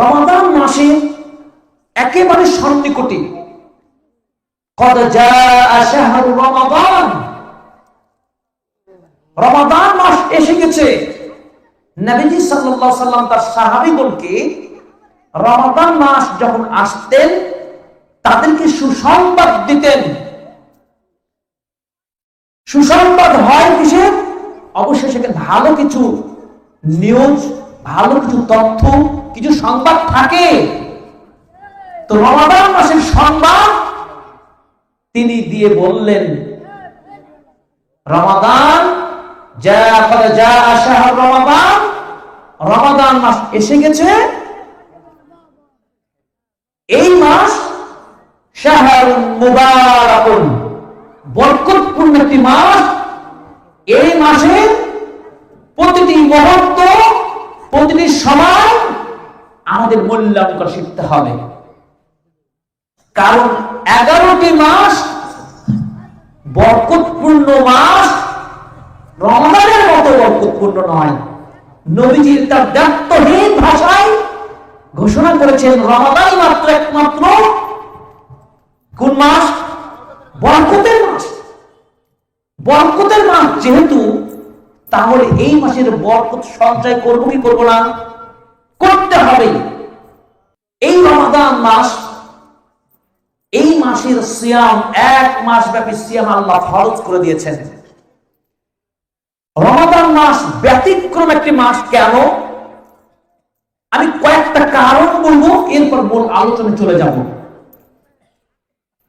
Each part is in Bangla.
রমাদান মাসে একেবারে সন্নিকটে। রমাদান। রমাদান মাস এসে গেছে। নবীজি সাল্লাল্লাহু সাল্লাম তার সাহাবীগণকে রমাদান মাস যখন আসতেন, তাদেরকে সুসংবাদ দিতেন। সুসংবাদ হয় কিসের অবশ্যই সেখানে ভালো কিছু নিউজ, ভালো কিছু তথ্য কিছু সংবাদ থাকে, তো রমাদান মাসের সংবাদ তিনি দিয়ে বললেন, রমাদান, যা যা আসা রমাদান রমাদান মাস এসে গেছে। এই মাস মুবারাকুন, বরকতপূর্ণ একটি মাস। এই মাসে প্রতিটি মুহূর্ত, প্রতিটি সময় আমাদের মূল্যায়ন করে শিখতে হবে। কারণ এগারোটি মাস, বরকতপূর্ণ মাস, রমাদানের মতো বরকতপূর্ণ নয়। নবীজির তার ব্যক্তহীন ভাষায় ঘোষণা করেছেন, রমাদান মাত্র একমাত্র কোন মাস? বরকতের মাস। বরকতের মাস যেহেতু, তাহলে এই মাসের বরকত সঞ্চয় করব কি করব না? করতে হবে। রমাদান মাস, এই মাসের সিয়াম, এক মাস ব্যাপী সিয়াম আল্লাহ ফরজ করে দিয়েছেন। রমাদান মাস ব্যতিক্রম একটি মাস, কেন? আমি কয়েকটা কারণ বলব, এরপর মূল আলোচনা চলে যাব।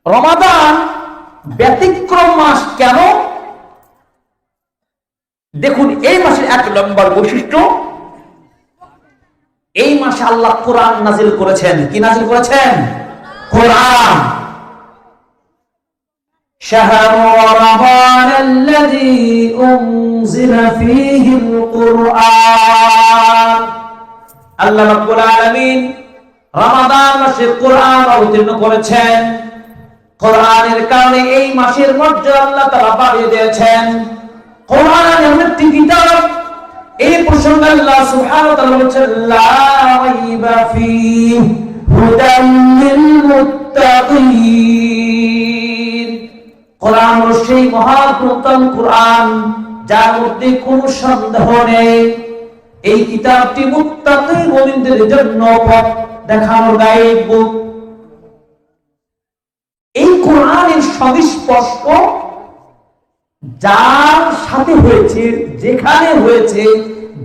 রমাদান ব্যতিক্রম মাস কেন? দেখুন, এই মাসের এক নম্বর বৈশিষ্ট্য এই মাসে আল্লাহ কোরআন নাজিল করেছেন কি নাজিল করেছেন কোরআন شهر رمضان الذي أنزل فيه القرآن আল্লাহ রাব্বুল আলামিন রমাদান মাসে কোরআন অবতীর্ণ করেছেন কোরআনের কারণে এই মাসের মর্যাদা আল্লাহ তাআলা বাড়িয়ে দিয়েছেন কোরআন এমন একটি কিতাব এই প্রসঙ্গে আল্লাহ সুবহানাহু ওয়া তাআলা বলেছেন, লা রাইবা ফীহি হুদাল লিল মুত্তাকিন কোরআন হলো সেই মহাগ্রন্থ কোরআন, যার মধ্যে কোনো সন্দেহ নেই। এই কিতাবটি মুত্তাকি মুমিনদের জন্য পথ দেখানোর গাইড বুক এই কোরআনের সবিস্পষ্ট যার সাথে হয়েছে, যেখানে হয়েছে,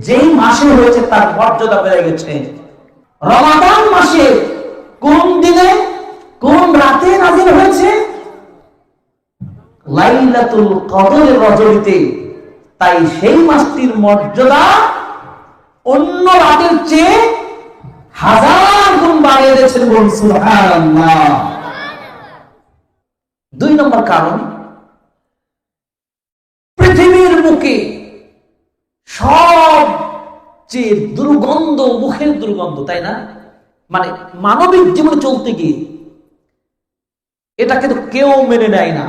যেই মাসে হয়েছে, তার মর্যাদা বেড়ে গেছে। রমাদান মাসে কোন দিনে, কোন রাতে নাজিল হয়েছে? লাইলাতুল কদরের রজনীতে। তাই সেই মাসটির মর্যাদা অন্য রাতের চেয়ে হাজার গুণ বাড়িয়ে দিয়েছেন বলুন, সুবহানাল্লাহ। দুই নম্বর কারণ যে দুর্গন্ধ, মুখের দুর্গন্ধ, তাই না? মানে মানবিক জীবনে চলতে গিয়ে এটা কিন্তু কেউ মেনে নেয় না।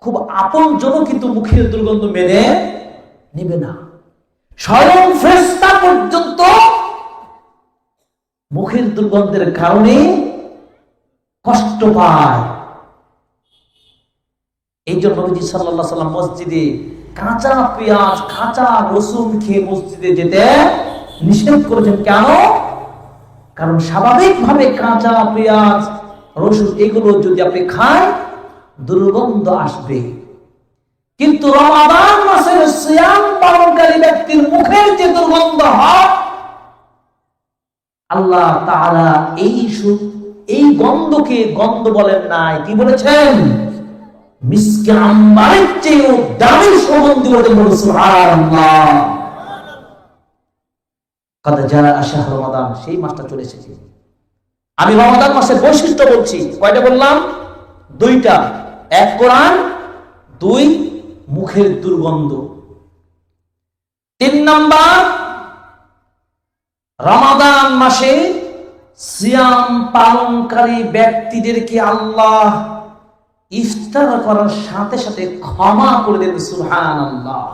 খুব আপন জন কিন্তু মুখের দুর্গন্ধ মেনে নেবে না। স্বয়ং ফ্রেস্তা পর্যন্ত মুখের দুর্গন্ধের কারণে কষ্ট পায়। এই জন্য নবীজি আলাইহি সাল্লাম মসজিদে কাঁচা পেঁয়াজ, কাঁচা রসুন খেয়ে মসজিদে যেতে নিষেধ করেছেন কেন? কারণ স্বাভাবিকভাবে কাঁচা পেঁয়াজ, রসুন এগুলো যদি আপনি খান, দুর্গন্ধ আসবে। কিন্তু রমাদান মাসের সিয়াম পালনকারী ব্যক্তির মুখের যে দুর্গন্ধ হয়, আল্লাহ তাআলা এই এই গন্ধকে গন্ধ বলেন নাই। কি বলেছেন? মিসকে আম্বারের চেয়েও দামি সুগন্ধি বলে সুবহানাল্লাহ। কাদা যারা আশা রমাদান, সেই মাসটা চলে এসেছে। আমি রমাদান মাসের বৈশিষ্ট্য বলছি। কয়টা বললাম? দুইটা। এক কোরআন, দুই মুখের দুর্গন্ধ। তিন নাম্বার, রমাদান মাসে সিয়াম পালনকারী ব্যক্তিদেরকে আল্লাহ ইফতার করার সাথে সাথে ক্ষমা করে দেন, সুবহানাল্লাহ।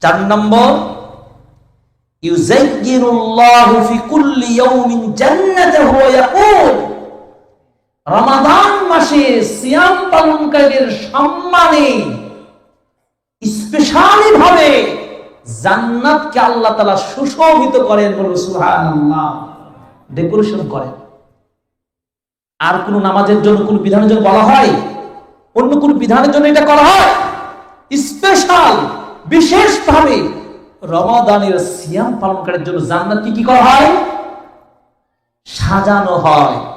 চার নম্বর রমাদান মাসে সিয়াম সম্মানে স্পেশালি ভাবে জান্নাতকে আল্লাহ তাআলা সুশোভিত করেন ডেকোরেশন করেন। আর কোন নামাজের জন্য, কোন বিধানের জন্য বলা হয়? অন্য কোন বিধানের জন্য এটা করা হয়? স্পেশাল বিশেষভাবে রমাদানের সিয়াম পালনকারীর জন্য জান্নাত কি কি করা হয়? সাজানো হয়।